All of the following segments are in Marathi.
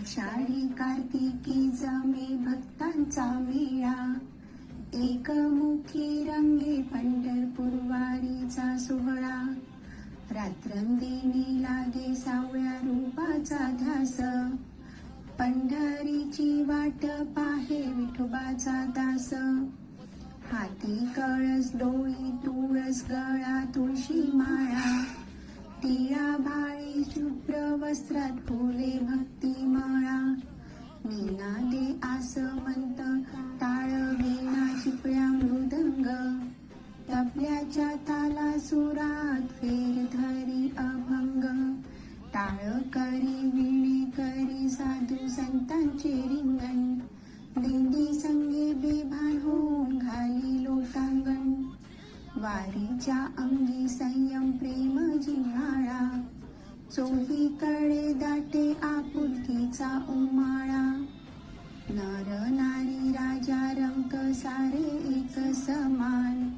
आषाढी कार्तिकी जमे भक्तांचा मेळा. एकमुखी रंगे पंढरपूर वारीचा सोहळा. रात्रंदिनी लागे सावळ्या रूपाचा ध्यास. पंढरीची वाट पाहे विठोबाचा दास. हाती कळस डोळी तुळस गळा तुळशी माळा. टिळा भाळी शुभ्र वस्त्रात फुले भक्ती असं आसमंत टाळ वीणा शिपळ्या मृदंग तबल्याच्या ताला सुरात फेर धरी अभंग. टाळ करी विणे करी साधू संतांचे रिंगण. दिंडी संगे बेभान होऊन घाली लोटांगण. वारीच्या अंगी संयम प्रेम जिव्हाळा. चोहीकडे दाटे आपुलकीचा उमाळा. नर नारी राजा रंक सारे एक समान.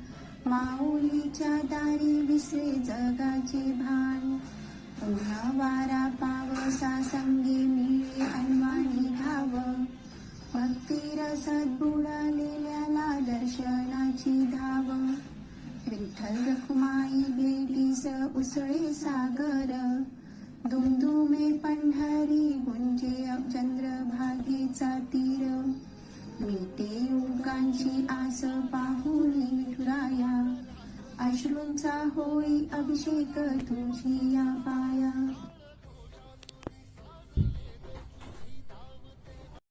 माऊलीच्या दारी विसरे जगाचे भान. उन्हा वारा पावसा संगे मिळे अनवाणी धाव. भक्तिरसत बुडालेल्याला दर्शनाची धाव. विठ्ठल रखुमाई बेडीस उसळे सागर. दुमदुमे पंढरी गुंज युगांची आस पाहून विठुराया. अश्रूंचा होई अभिषेक तुझी या पाया.